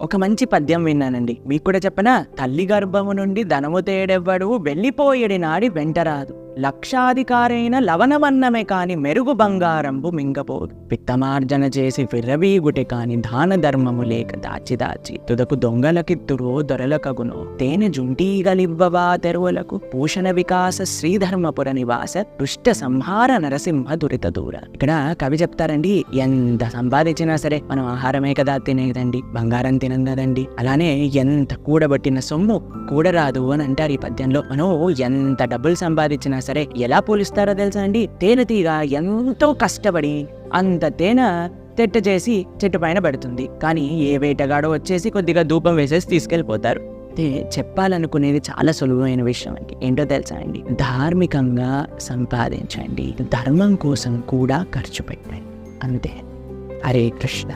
ఒక మంచి పద్యం విన్నానండి. మీకు కూడా చెప్పనా? తల్లి గర్భము నుండి ధనము తేడెవ్వడు వెళ్ళిపోయేడి నాడి వెంటరాదు. లక్షాధికారైన లవణవన్నమే కాని మెరుగు బంగారంబు మింగబోదు. పిత్తమార్జన చేసి విర్రవీగుటి కాని దాన ధర్మము లేక దాచి దాచి తుదకు దొంగలకిత్తురో దొరలకగునో. తేనె జుంటీగలివ్వవా తెరువులకు? భూషణ వికాస శ్రీధర్మపుర నివాస దుష్ట సంహార నరసింహ దురిత దూర. ఇక్కడ కవి చెప్తారండి ఎంత సంపాదించినా సరే మనం ఆహారమే కదా తినేదండి బంగారం తినం కదండి. అలానే ఎంత కూడబట్టిన సొమ్ము కూడరాదు అని అంటారు ఈ పద్యంలో. మనం ఎంత డబ్బులు సంపాదించినా సరే ఎలా పోలుస్తారో తెలుసా అండి? తేనెతీగ ఎంతో కష్టపడి అంత తేనె తెట్ట చేసి చెట్టు పైన పడుతుంది. కానీ ఏ వేటగాడో వచ్చేసి కొద్దిగా ధూపం వేసేసి తీసుకెళ్ళిపోతారు. అయితే చెప్పాలనుకునేది చాలా సులభమైన విషయం అండి. ఏంటో తెలుసా అండి? ధార్మికంగా సంపాదించండి. ధర్మం కోసం కూడా ఖర్చు పెట్టండి. అంతే. హరే కృష్ణ